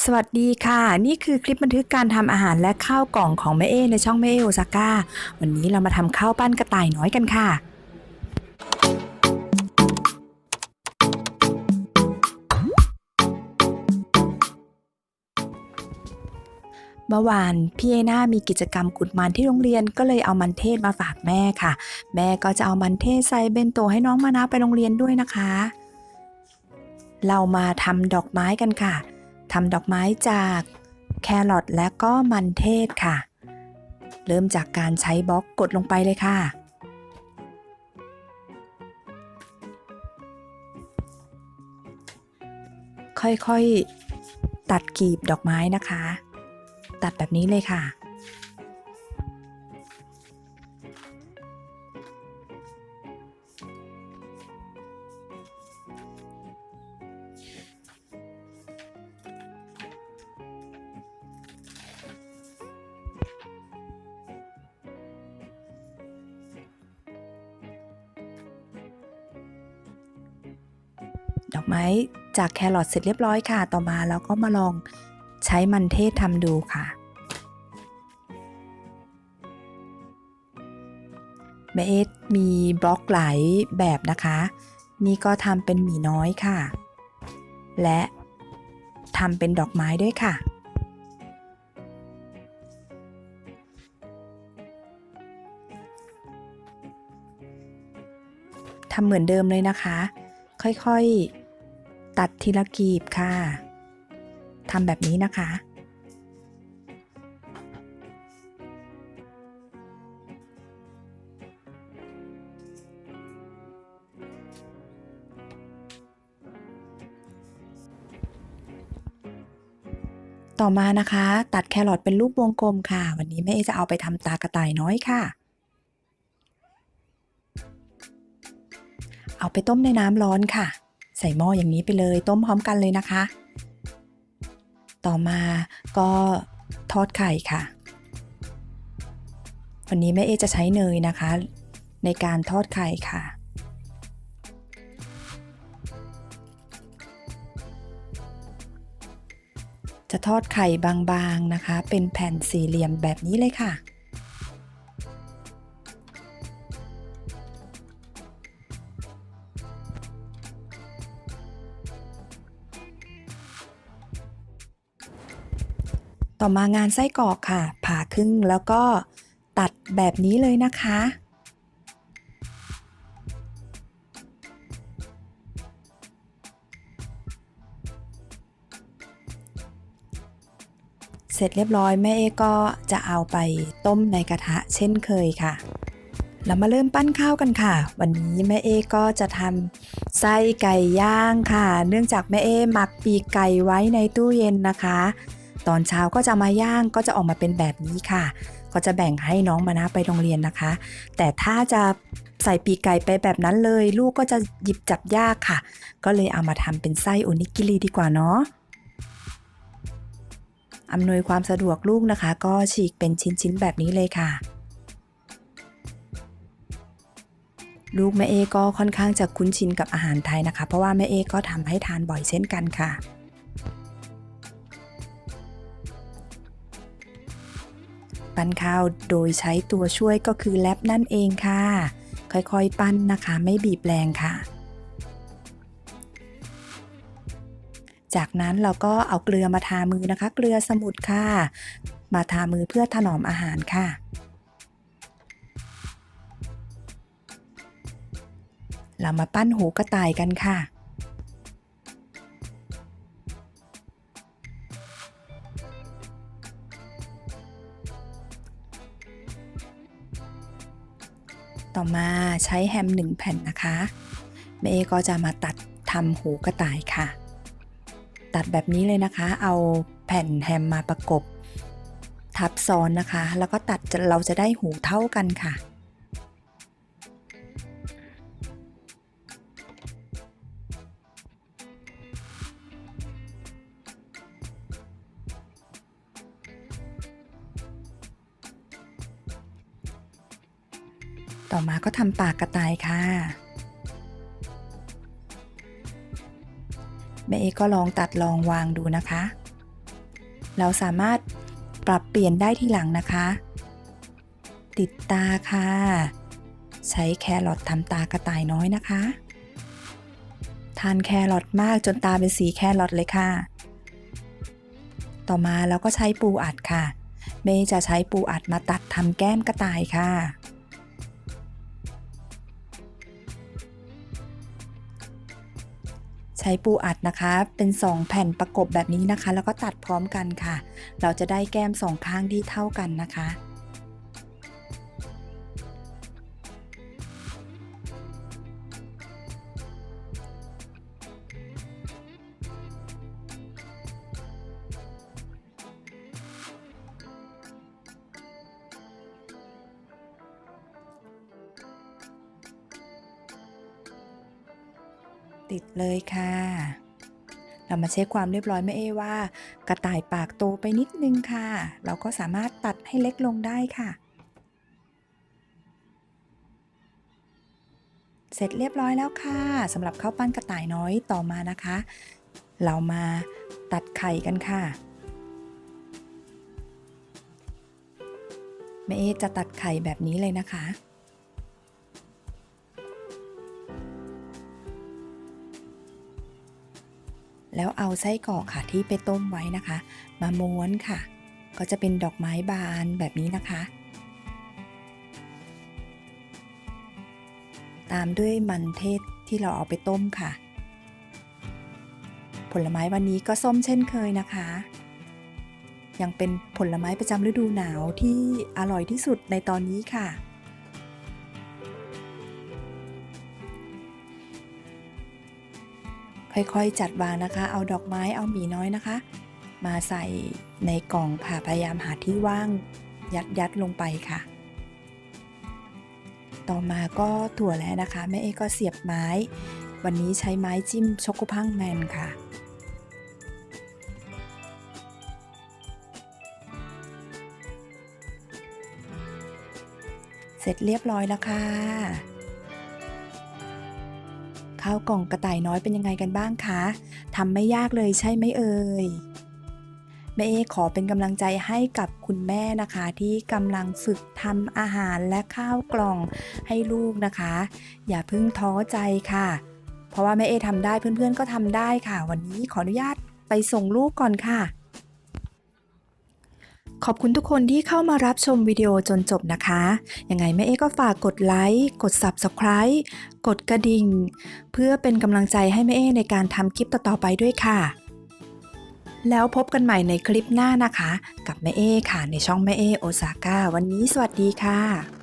สวัสดีค่ะ นี่คือคลิปบันทึกการทำอาหารและข้าวกล่องของแม่เอในช่องแม่เอโอซาก้า วันนี้เรามาทำข้าวปั้นกระต่ายน้อยกันค่ะ เมื่อวานพี่เอน่ามีกิจกรรมขุดมันที่โรงเรียนก็เลยเอามันเทศมาฝากแม่ค่ะ แม่ก็จะเอามันเทศใส่เบนโตให้น้องมานะไปโรงเรียนด้วยนะคะ เรามาทำดอกไม้กันค่ะ ทำดอกไม้จากแครอทและก็มันเทศค่ะ เริ่มจากการใช้บล็อกกดลงไปเลยค่ะ ค่อยๆ ตัดกีบดอกไม้นะคะ ตัดแบบนี้เลยค่ะ ดอกไม้จากแครอทเสร็จเรียบร้อยค่ะ ต่อมาเราก็มาลองใช้มันเทศทำดูค่ะแม่เอสมีบล็อกหลายแบบนะคะ นี่ก็ทำเป็นหมีน้อยค่ะ และทำเป็นดอกไม้ด้วยค่ะ ทำเหมือนเดิมเลยนะคะ ค่อยๆ ตัดทีละกีบค่ะทำแบบนี้นะคะ ต่อมานะคะ ตัดแครอทเป็นรูปวงกลมค่ะ วันนี้แม่เอจะเอาไปทำตากระต่ายน้อยค่ะ เอาไปต้มในน้ำร้อนค่ะ ใส่หม้ออย่างนี้ไปเลย ต้มพร้อมกันเลยนะคะ ต่อมาก็ทอดไข่ค่ะ วันนี้แม่เอจะใช้เนยนะคะ ในการทอดไข่ค่ะจะทอดไข่บางๆนะคะ เป็นแผ่นสี่เหลี่ยมแบบนี้เลยค่ะ ต่อมางานไส้กรอกค่ะ ผ่าครึ่งแล้วก็ตัดแบบนี้เลยนะคะ เสร็จเรียบร้อยแม่เอก็จะเอาไปต้มในกระทะเช่นเคยค่ะเรามาเริ่มปั้นข้าวกันค่ะ วันนี้แม่เอก็จะทำไส้ไก่ย่างค่ะ เนื่องจากแม่เอหมักปีกไก่ไว้ในตู้เย็นนะคะ ตอนเช้าก็จะมาย่างก็จะออกมาเป็นแบบนี้ค่ะ ก็จะแบ่งให้น้องมานะไปโรงเรียนนะคะ แต่ถ้าจะใส่ปีกไก่ไปแบบนั้นเลย ลูกก็จะหยิบจับยากค่ะ ก็เลยเอามาทำเป็นไส้โอนิกิริดีกว่าเนาะอำนวยความสะดวกลูกนะคะ ก็ฉีกเป็นชิ้นๆแบบนี้เลยค่ะ ลูกแม่เอก็ค่อนข้างจะคุ้นชินกับอาหารไทยนะคะ เพราะว่าแม่เอก็ทำให้ทานบ่อยเช่นกันค่ะ ปั้นข้าวโดยใช้ตัวช่วยก็คือแลบนั่นเองค่ะ ค่อยๆปั้นนะคะไม่บีบแรงค่ะ จากนั้นเราก็เอาเกลือมาทามือนะคะ เกลือสมุนค่ะ มาทามือเพื่อถนอมอาหารค่ะเรามาปั้นหูกระต่ายกันค่ะ ต่อมาใช้แฮมหนึ่งแผ่นนะคะเมย์ก็จะมาตัดทำหูกระต่ายค่ะ ตัดแบบนี้เลยนะคะ เอาแผ่นแฮมมาประกบ ทับซ้อนนะคะ แล้วก็ตัดเราจะได้หูเท่ากันค่ะ ต่อมาก็ทำปากกระต่ายค่ะ แม่เอก็ลองตัดลองวางดูนะคะ เราสามารถปรับเปลี่ยนได้ทีหลังนะคะ ติดตาค่ะ ใช้แครอททำตากระต่ายน้อยนะคะ ทานแครอทมากจนตาเป็นสีแครอทเลยค่ะ ต่อมาเราก็ใช้ปูอัดค่ะ เมย์จะใช้ปูอัดมาตัดทำแก้มกระต่ายค่ะ ใช้ปูอัดนะคะ เป็น 2 แผ่นประกบแบบนี้นะคะ แล้วก็ตัดพร้อมกันค่ะ เราจะได้แก้มสองข้างที่เท่ากันนะคะ ติดเลยค่ะ เรามาเช็คความเรียบร้อยแม่เอว่า กระต่ายปากโตไปนิดนึงค่ะ เราก็สามารถตัดให้เล็กลงได้ค่ะ เสร็จเรียบร้อยแล้วค่ะสำหรับข้าวปั้นกระต่ายน้อยต่อมานะคะ เรามาตัดไข่กันค่ะแม่เอจะตัดไข่แบบนี้เลยนะคะ แล้วเอาไส้กรอกค่ะที่ไปต้มไว้นะคะ มาม้วนค่ะ ก็จะเป็นดอกไม้บานแบบนี้นะคะ ตามด้วยมันเทศที่เราเอาไปต้มค่ะ ผลไม้วันนี้ก็ส้มเช่นเคยนะคะ ยังเป็นผลไม้ประจำฤดูหนาวที่อร่อยที่สุดในตอนนี้ค่ะ ค่อยๆ จัดวางนะคะ เอาดอกไม้เอาหมีน้อยนะคะ มาใส่ในกล่องค่ะพยายามหาที่ว่างยัดยัดลงไปค่ะ ต่อมาก็ถั่วแล้วนะคะแม่เอก็เสียบไม้ วันนี้ใช้ไม้จิ้มช็อกโกพังแมนค่ะเสร็จเรียบร้อยแล้วค่ะ ข้าวกล่องกระต่ายน้อยเป็นยังไงกันบ้างคะทำไม่ยากเลยใช่ไหมเอ่ยแม่เอขอเป็นกำลังใจให้กับคุณแม่นะคะ ที่กำลังฝึกทำอาหารและข้าวกล่องให้ลูกนะคะ อย่าเพิ่งท้อใจค่ะ เพราะว่าแม่เอทำได้เพื่อนๆก็ทำได้ค่ะ วันนี้ขออนุญาตไปส่งลูกก่อนค่ะ ขอบคุณทุกคนที่เข้ามารับชมวิดีโอจนจบนะคะ ยังไงแม่เอ๊ก็ฝากกดไลค์ กด Subscribe กดกระดิ่ง เพื่อเป็นกำลังใจให้แม่เอ๊ในการทำคลิปต่อๆไปด้วยค่ะ แล้วพบกันใหม่ในคลิปหน้านะคะ กับแม่เอ๊ค่ะในช่องแม่เอ๊โอซาก้าวันนี้สวัสดีค่ะ